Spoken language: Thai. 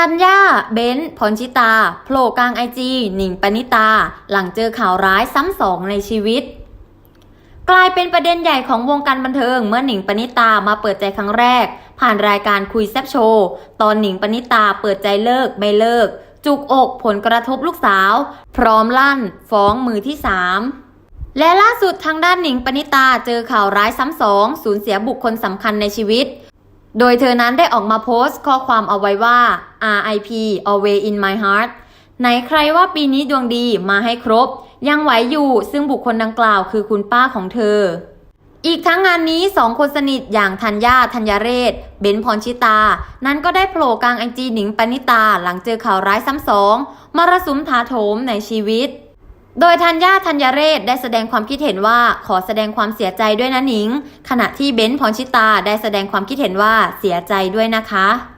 ธัญญา เบนซ์พรชิตา โผล่กลางไอจีหนิงปณิตา หลังเจอข่าวร้ายซ้ำสองในชีวิต กลายเป็นประเด็นใหญ่ของวงการบันเทิง เมื่อหนิงปณิตามาเปิดใจครั้งแรก ผ่านรายการคุยแซบโชว์ ตอนหนิงปณิตาเปิดใจเลิกไม่เลิก จุกอกผลกระทบลูกสาว พร้อมลั่น ฟ้องมือที่สามและล่าสุดทางด้านหนิงปณิตาเจอข่าวร้ายซ้ำสองสูญเสียบุคคลสำคัญในชีวิต โดยเธอนั้นได้ออกมาโพสต์ข้อความเอาไว้ว่า RIP always in my heart ไหนใครว่าปีนี้ดวงดีมาให้ครบ ยังไหวอยู่ซึ่งบุคคลดังกล่าวคือคุณป้าของเธอ อีกทั้งงานนี้สองคนสนิทอย่างธัญญาธัญญเรศ เบนซ์พรชิตา นั้นก็ได้โผล่กลางไอจีหนิงปณิตาหลังเจอข่าวร้ายซ้ำสองมรสุมถาโถมในชีวิต โดยธัญญาธัญเรศได้แสดงความคิดเห็นว่าขอแสดงความเสียใจด้วยนะนิง ขณะที่เบนซ์พรชิตาได้แสดงความคิดเห็นว่าเสียใจด้วยนะคะ